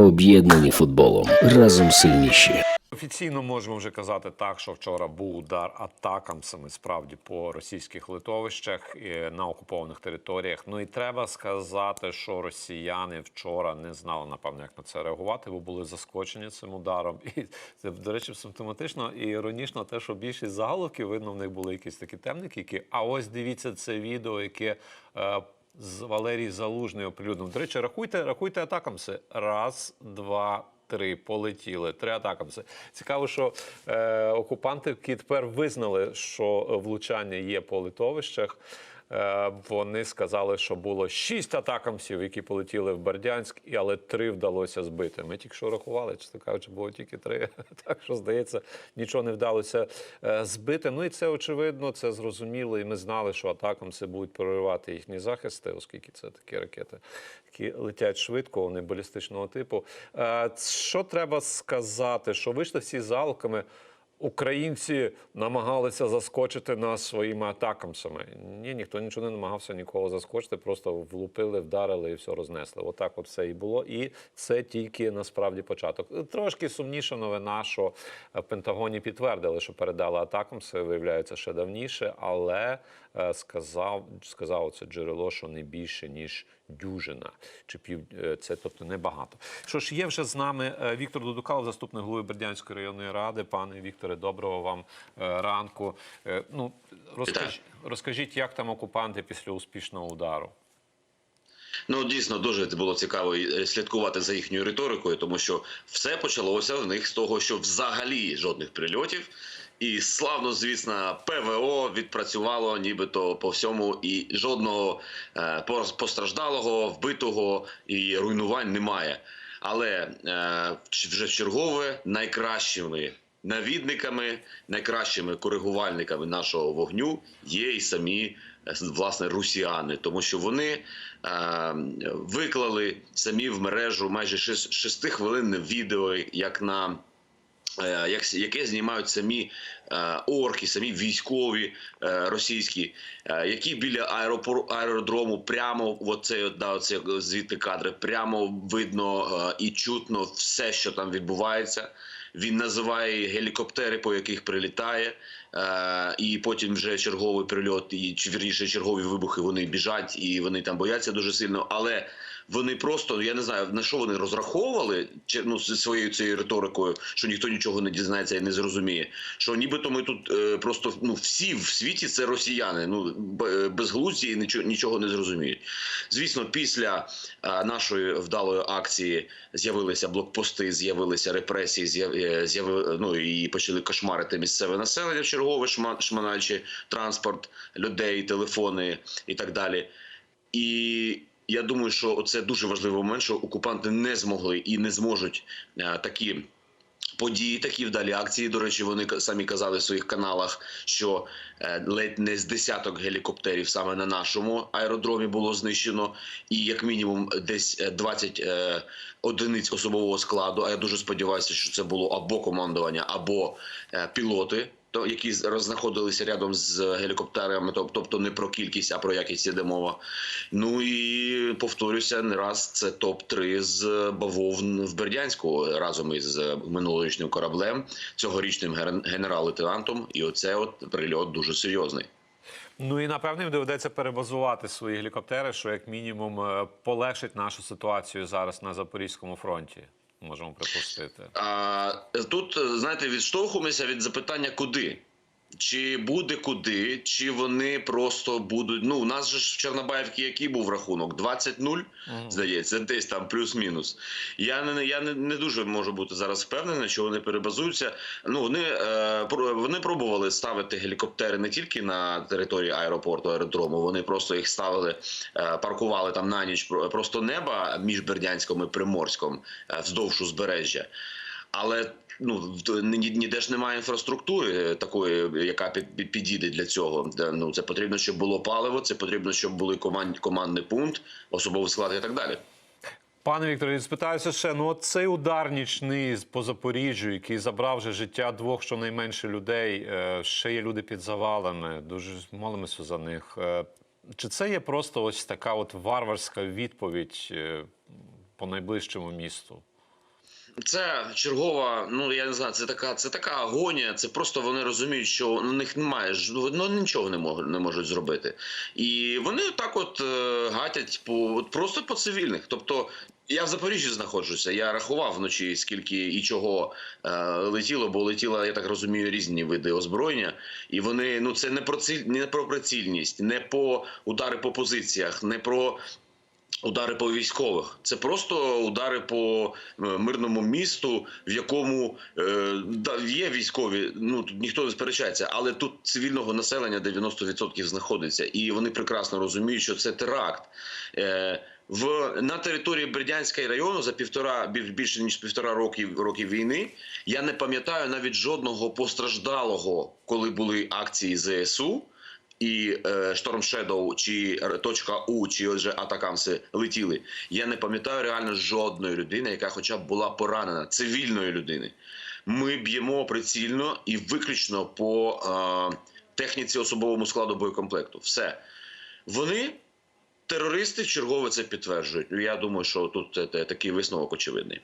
Об'єднані футболом разом сильніші. Офіційно можемо вже казати так, що вчора був удар атакам саме справді по російських литовищах е, на окупованих територіях. Ну і треба сказати, що росіяни вчора не знали напевно, як на це реагувати, бо були заскочені цим ударом. І це до речі, симптоматично і іронічно, те, що більшість заголовків видно, в них були якісь такі темники, які а ось дивіться це відео, яке. З Валерій Залужний оприлюднив. До речі, рахуйте, рахуйте атакамси. Раз, два, три. Полетіли. Три атакамси. Цікаво, що е, окупанти тепер визнали, що влучання є по литовищах. Е, вони сказали, що було шість атакамсів, які полетіли в Бердянськ, і але три вдалося збити. Ми тільки що рахували, чесно кажучи, було тільки три. Так що здається, нічого не вдалося е, збити. Ну і це очевидно, це зрозуміло. І ми знали, що атакамси будуть проривати їхні захисти, оскільки це такі ракети, які летять швидко, вони балістичного типу. Е, Що треба сказати? Що вийшли всі залками. Українці намагалися заскочити нас своїми атакамсами. Ні, ніхто нічого не намагався нікого заскочити, просто влупили, вдарили і все рознесли. Отак от все і було. І це тільки насправді початок. Трошки сумніша новина, що в Пентагоні підтвердили, що передали атакамси, виявляється ще давніше, але сказав, сказав це джерело, що не більше ніж дюжина чи пів е, це, тобто небагато. Що ж, є вже з нами е, Віктор Дудукалов, заступник голови Бердянської районної ради. Пане Вікторе, доброго вам е, ранку. Е, Ну розкажіть, розкажіть, як там окупанти після успішного удару? Ну дійсно дуже було цікаво е, слідкувати за їхньою риторикою, тому що все почалося в них з того, що взагалі жодних прильотів. І славно, звісно, ПВО відпрацювало нібито по всьому, і жодного е, постраждалого, вбитого і руйнувань немає. Але е, вже чергове найкращими навідниками, найкращими коригувальниками нашого вогню є і самі е, власне русіани, тому що вони виклали самі в мережу майже шес- шестихвилинне відео, як на як, яке знімають самі е, орки, самі військові е, російські, е, які біля аеропор, аеродрому прямо оце, да, оце звідти кадри, прямо видно е, і чутно все, що там відбувається. Він називає гелікоптери, по яких прилітає, е, і потім вже черговий прильот, і вірніше чергові вибухи. Вони біжать і вони там бояться дуже сильно. Але вони просто я не знаю на що вони розраховували чи ну своєю цією риторикою, що ніхто нічого не дізнається і не зрозуміє. Що нібито ми тут е, просто ну всі в світі це росіяни. Ну безглузді і нічого нічого не зрозуміють. Звісно, після е, нашої вдалої акції з'явилися блокпости, з'явилися репресії, е, з'яви, ну і почали кошмарити місцеве населення, чергове шма- транспорт людей, телефони і так далі. І я думаю, що це дуже важливий момент, що окупанти не змогли і не зможуть е, такі. Події, такі вдалі акції. До речі, вони самі казали в своїх каналах, що е, ледь не з десяток гелікоптерів саме на нашому аеродромі було знищено, і як мінімум десь е, 20 е, одиниць особового складу. А я дуже сподіваюся, що це було або командування, або пілоти. То які з- рознаходилися рядом з гелікоптерами, тобто не про кількість, а про якість іде мова. Ну і повторюся, не раз це топ 3 з бавовн в Бердянську разом із минулорічним кораблем, цьогорічним ген- генерал-лейтенантом. І оце от прильот дуже серйозний. Ну і напевно їм доведеться перебазувати свої гелікоптери, що як мінімум е, полегшить нашу ситуацію зараз на Запорізькому фронті. Можемо припустити. А, тут, знаєте, відштовхуємося від запитання, куди. Чи буде куди, чи вони просто будуть. Ну, у нас же ж в Чорнобаївці який був рахунок? 20-0, здається, десь там плюс-мінус. Я не я не, не дуже можу бути зараз впевнений, що вони перебазуються. Ну вони е, вони пробували ставити гелікоптери не тільки на території аеропорту, аеродрому. Вони просто їх ставили, е, паркували там на ніч про- просто неба між Бердянськом і Приморськом е, вздовж узбережжя. Але ну ніде ж немає інфраструктури такої, яка під, під- підійде для цього. Ну це потрібно, щоб було паливо, це потрібно, щоб були команд, командний пункт, особовий склад і так далі. Пане Вікторе, спитаюся ще. Ну, от цей удар нічний по Запоріжжю, який забрав вже життя двох щонайменше людей. е, Ще є люди під завалами. Дуже молимося за них. Е, Чи це є просто ось така от варварська відповідь е, по найближчому місту? Це чергова, ну я не знаю, це така, це така агонія. Це просто вони розуміють, що у них немає ж ну нічого не можуть не можуть зробити. І вони так от е, гатять по от просто по цивільних. Тобто я в Запоріжжі знаходжуся. Я рахував вночі, скільки і чого е, летіло, бо летіло, я так розумію, різні види озброєння. І вони ну це не про ціль, не про прицільність, не по удари по позиціях, не про удари по військових. Це просто удари по е, мирному місту, в якому е, є військові. Ну тут ніхто не сперечається, але тут цивільного населення 90% знаходиться, і вони прекрасно розуміють, що це теракт. Е, в на території Бердянського району за півтора біль- більше ніж півтора років років війни. Я не пам'ятаю навіть жодного постраждалого, коли були акції ЗСУ і е, Шторм Шедоу, чи точка У, чи отже Атакамси летіли. Я не пам'ятаю реально жодної людини, яка хоча б була поранена, цивільної людини. Ми б'ємо прицільно і виключно по е, техніці особовому складу боєкомплекту. Все. Вони. Терористи чергове це підтверджують. Я думаю, що тут е, такий висновок очевидний.